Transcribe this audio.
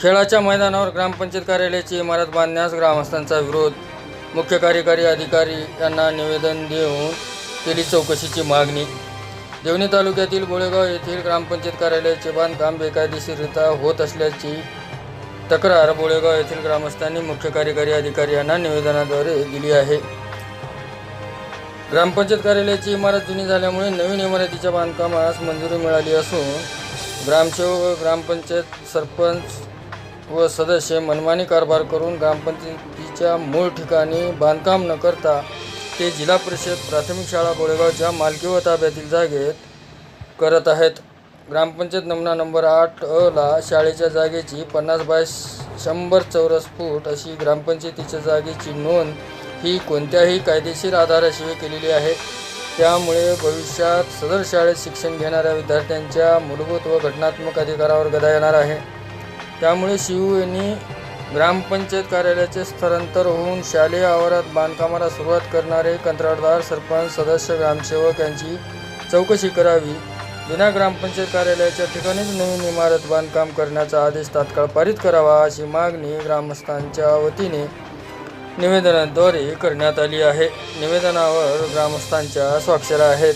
खेळाच्या मैदानावर ग्रामपंचायत कार्यालयाची इमारत बांधण्यास ग्रामस्थांचा विरोध. मुख्य कार्यकारी अधिकारी यांना निवेदन देऊन केली चौकशीची मागणी. देवणी तालुक्यातील बोळेगाव येथील ग्रामपंचायत कार्यालयाचे बांधकाम बेकायदेशीररित्या होत असल्याची तक्रार बोळेगाव येथील ग्रामस्थांनी मुख्य कार्यकारी अधिकारी यांना निवेदनाद्वारे दिली आहे. ग्रामपंचायत कार्यालयाची इमारत जुनी झाल्यामुळे नवीन इमारतीच्या बांधकामास मंजुरी मिळाली असून ग्रामसेवक ग्रामपंचायत सरपंच व सदस्य मनमानी कारभार करून ग्रामपंचायतीच्या मूळ ठिकाणी बांधकाम न करता ते जिल्हा परिषद प्राथमिक शाळा गोळेगावच्या मालकी व ताब्यातील जागेत करत आहेत. ग्रामपंचायत नमुना नंबर आठ अ ला शाळेच्या जागेची पन्नास बाय शंभर चौरस फूट अशी ग्रामपंचायतीच्या जागेची नोंद ही कोणत्याही कायदेशीर आधाराशिवाय केलेली आहे. त्यामुळे भविष्यात सदर शाळेत शिक्षण घेणाऱ्या विद्यार्थ्यांच्या मूलभूत व घटनात्मक अधिकारावर गदा येणार आहे. त्यामुळे शिव यांनी ग्रामपंचायत कार्यालयाचे स्थलांतर होऊन शालेय आवारात बांधकामाला सुरुवात करणारे कंत्राटदार सरपंच सदस्य ग्रामसेवक यांची चौकशी करावी. जुन्या ग्रामपंचायत कार्यालयाच्या ठिकाणीच नवीन इमारत बांधकाम करण्याचा आदेश तात्काळ पारित करावा अशी मागणी ग्रामस्थांच्या वतीने निवेदनाद्वारे करण्यात आली आहे. निवेदनावर ग्रामस्थांच्या स्वाक्षऱ्या आहेत.